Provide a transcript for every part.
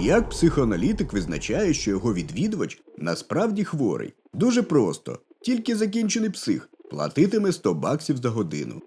Як психоаналітик визначає, що його відвідувач насправді хворий? Дуже просто. Тільки закінчений псих платитиме 100 баксів за годину.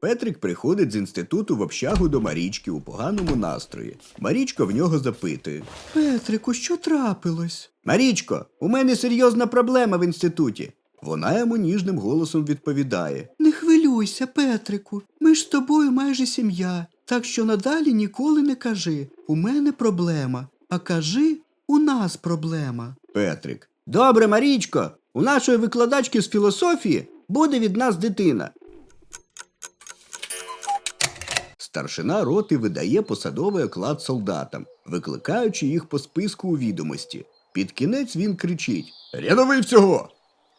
Петрик приходить з інституту в общагу до Марічки у поганому настрої. Марічка в нього запитує: Петрику, що трапилось? Марічко, у мене серйозна проблема в інституті. Вона йому ніжним голосом відповідає: Не хвилюйся, Петрику. Ми ж з тобою майже сім'я. Так що надалі ніколи не кажи у мене проблема, а кажи у нас проблема. Петрик. Добре, Марічко. У нашої викладачки з філософії буде від нас дитина. Старшина роти видає посадовий оклад солдатам, викликаючи їх по списку у відомості. Під кінець він кричить Рядовий всього.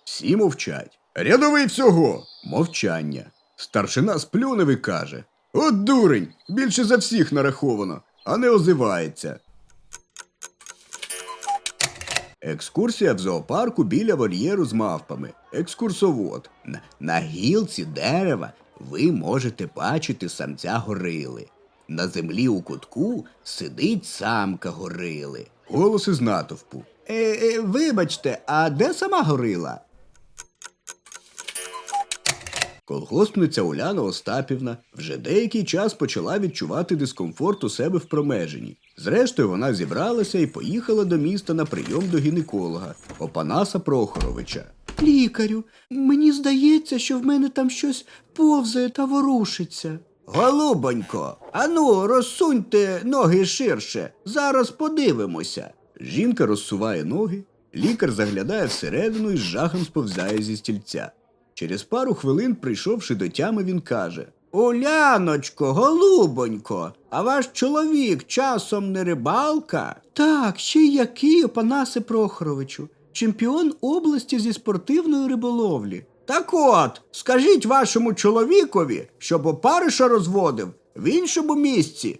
Всі мовчать. Рядовий всього. Мовчання. Старшина сплюнув і каже От дурень, більше за всіх нараховано, а не озивається. Екскурсія в зоопарку біля вольєру з мавпами. Екскурсовод. На, гілці дерева ви можете бачити самця горили. На землі у кутку сидить самка горили. Голос із натовпу. Е, е, вибачте, а де сама горила? Колгоспниця Уляна Остапівна вже деякий час почала відчувати дискомфорт у себе в промеженні. Зрештою, вона зібралася і поїхала до міста на прийом до гінеколога Опанаса Прохоровича. Лікарю, мені здається, що в мене там щось повзає та ворушиться. Голубонько, ану, розсуньте ноги ширше. Зараз подивимося. Жінка розсуває ноги, лікар заглядає всередину і з жахом сповзає зі стільця. Через пару хвилин, прийшовши до тями, він каже: Уляночко, голубонько, а ваш чоловік часом не рибалка? Так, ще й який, Опанасе Прохоровичу, чемпіон області зі спортивної риболовлі. Так от, скажіть вашому чоловікові, щоб опариша розводив в іншому місці,